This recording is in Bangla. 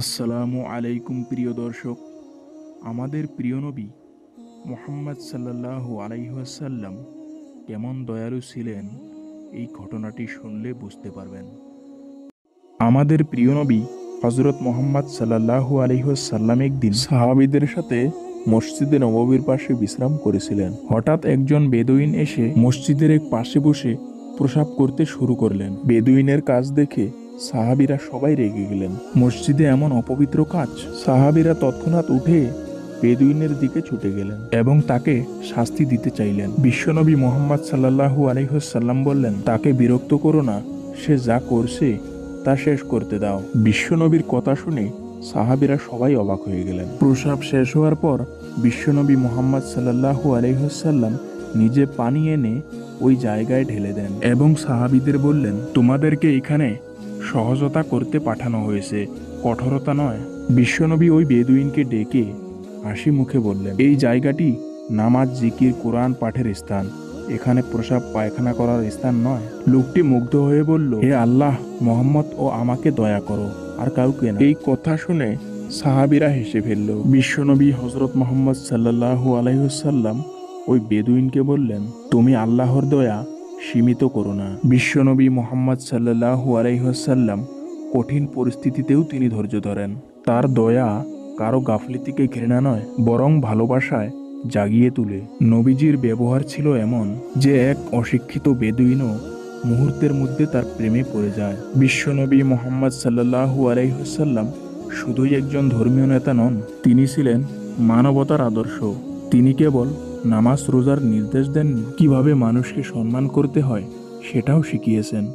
আসসালামু আলাইকুম প্রিয় দর্শক, আমাদের প্রিয় নবী মোহাম্মদ সাল্লাল্লাহু আলাইহাসাল্লাম কেমন দয়ালু ছিলেন এই ঘটনাটি শুনলে বুঝতে পারবেন। আমাদের প্রিয় নবী হজরত মোহাম্মদ সাল্লাল্লাহু আলাইহাসাল্লাম একদিন সাহাবিদের সাথে মসজিদে নববীর পাশে বিশ্রাম করেছিলেন। হঠাৎ একজন বেদুইন এসে মসজিদের এক পাশে বসে প্রসাব করতে শুরু করলেন। বেদুইনের কাজ দেখে সাহাবিরা সবাই রেগে গেলেন। মসজিদে এমন অপবিত্র কাজ। সাহাবিরা তৎক্ষণাৎ উঠে বেদুইনের দিকে ছুটে গেলেন এবং তাকে শাস্তি দিতে চাইলেন। বিশ্বনবী মোহাম্মদ সাল্লাল্লাহু আলহিহাল্লাম বললেন, তাকে বিরক্ত করো না, সে যা করছে তা শেষ করতে দাও। বিশ্বনবীর কথা শুনে সাহাবিরা সবাই অবাক হয়ে গেলেন। প্রসাব শেষ হওয়ার পর বিশ্বনবী মোহাম্মদ সাল্লাল্লাহু আলহিহাল্লাম নিজে পানি এনে ওই জায়গায় ঢেলে দেন এবং সাহাবিদের বললেন, তোমাদেরকে এখানে সহজতা করতে পাঠানো হয়েছে। কঠোরতা নয়। বিশ্বনবী ওই বেদুইনকে ডেকে হাসি মুখে বললেন, এই জায়গাটি নামাজ, জিকির, কোরআন পাঠের স্থান। এখানে প্রসাব, পায়খানা করার স্থান নয়। লোকটি মুগ্ধ হয়ে বলল, হে আল্লাহ, মোহাম্মদ ও আমাকে দয়া করো, আর কাউকে না। এই কথা শুনে সাহাবিরা হেসে ফেলল। বিশ্বনবী হজরত মোহাম্মদ সাল্লাল্লাহু আলাইসাল্লাম ওই বেদুইনকে বললেন, তুমি আল্লাহর দয়া সীমিত করো না। বিশ্বনবী মোহাম্মদ সাল্লাহু আলাইসাল্লাম কঠিন পরিস্থিতিতেও তিনি ধৈর্য ধরেন। তার দয়া কারও গাফলিতিকে ঘৃণা নয়, বরং ভালোবাসায় জাগিয়ে তুলে। নবীজির ব্যবহার ছিল এমন যে এক অশিক্ষিত বেদুইনও মুহূর্তের মধ্যে তার প্রেমে পড়ে যায়। বিশ্বনবী মোহাম্মদ সাল্লাহু আলাইসাল্লাম শুধুই একজন ধর্মীয় নেতা নন, তিনি ছিলেন মানবতার আদর্শ। তিনি কেবল নামাজ রোজার নির্দেশ দেন কীভাবে মানুষকে সম্মান করতে হয় সেটাও শিখিয়েছেন।